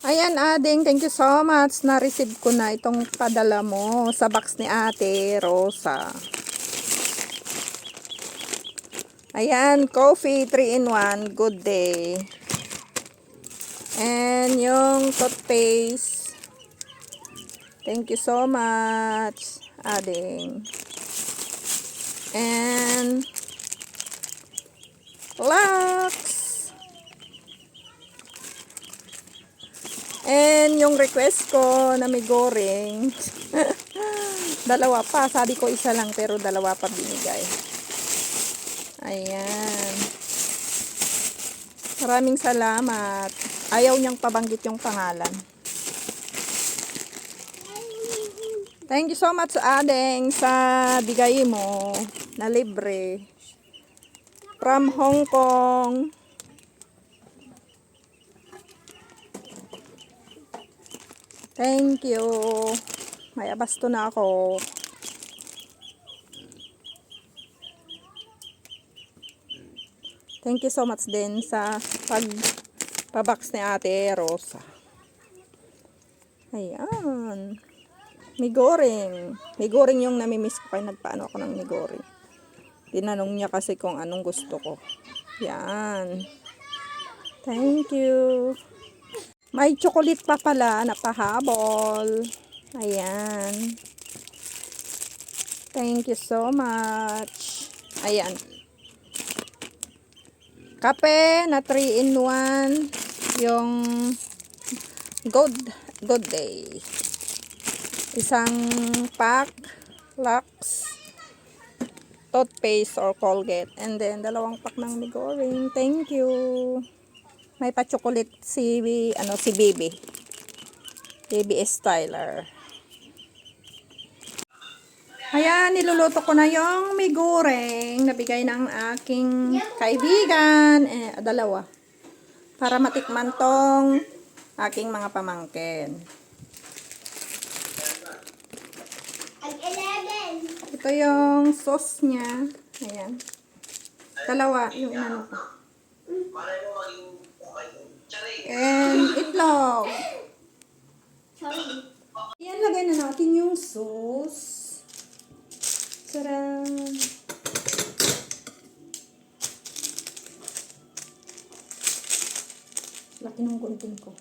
Ayan, Ading, thank you so much. Na-receive ko na itong padala mo sa box ni Ate Rosa. Ayan, coffee 3 in 1. Good day. And yung toothpaste. Thank you so much, Ading. And Lux. And yung request ko na may goreng, dalawa pa. Sabi ko isa lang pero dalawa pa binigay. Ayan. Maraming salamat. Ayaw niyang pabanggit yung pangalan. Thank you so much, Adeng, sa bigay mo na libre. From Hong Kong. Thank you. May abasto na ako. Thank you so much din sa pag pabox ni Ate Rosa. Ayan. May goreng. May goreng yung namimiss ko kaya nagpaano ako ng may goreng. Tinanong niya kasi kung anong gusto ko. Yan. Thank you. May chocolate pa pala na pahabol. Ayan. Thank you so much. Ayan. Kape na 3 in 1. Yung good, good day. Isang pack, Lux, toothpaste or Colgate. And then, dalawang pack ng Migoring. Thank you. May pa-chocolate si, ano, si Baby. Baby Styler. Ayan, niluluto ko na yung migureng na bigay ng aking kaibigan. Eh, dalawa. Para matikman tong aking mga pamangkin. Ang 11. Ito yung sauce niya. Ayan. Dalawa yung inano ko. And itlog. Sorry. Ayan, lagay na natin yung sauce. Sarang. Laki ng gunting ko.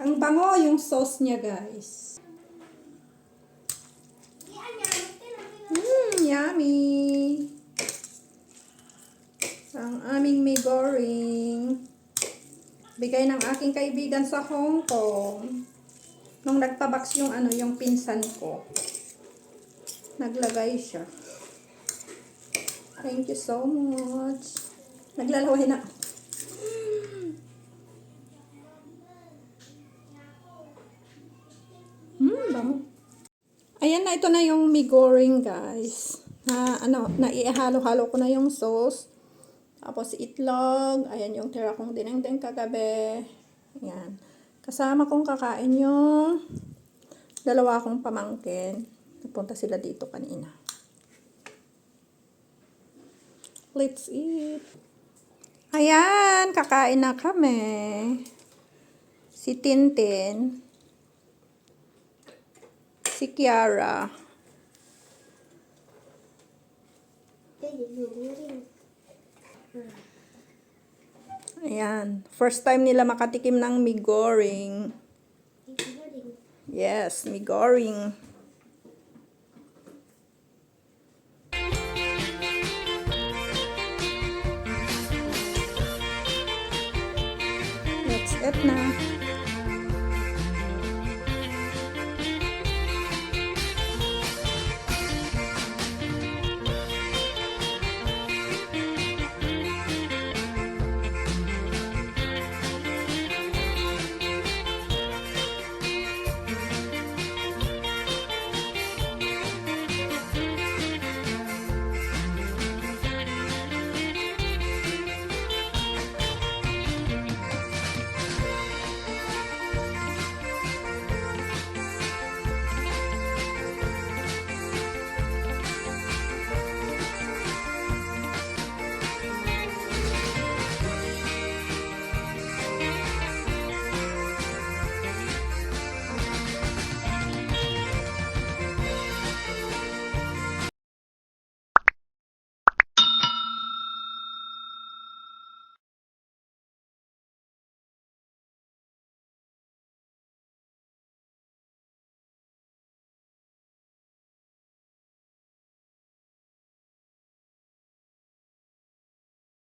Ang bango yung sauce niya, guys. Mmm, yummy. Ang aming may goring. Bigay ng aking kaibigan sa Hong Kong. Nung nagpabox yung ano, yung pinsan ko. Naglagay siya. Thank you so much. Naglalaway na. Bango. Ayan na, ito na yung migoring, guys. Na, ano, na ihalo-halo ko na yung sauce. Tapos itlog. Ayan yung tira kong dinengdeng kagabi. Ayan. Kasama kong kakain yung dalawa kong pamangkin. Napunta sila dito kanina. Let's eat. Ayan, kakain na kami. Si Tintin. Si Kiara. Ayan. First time nila makatikim ng migoring. Yes, migoring. That's it na.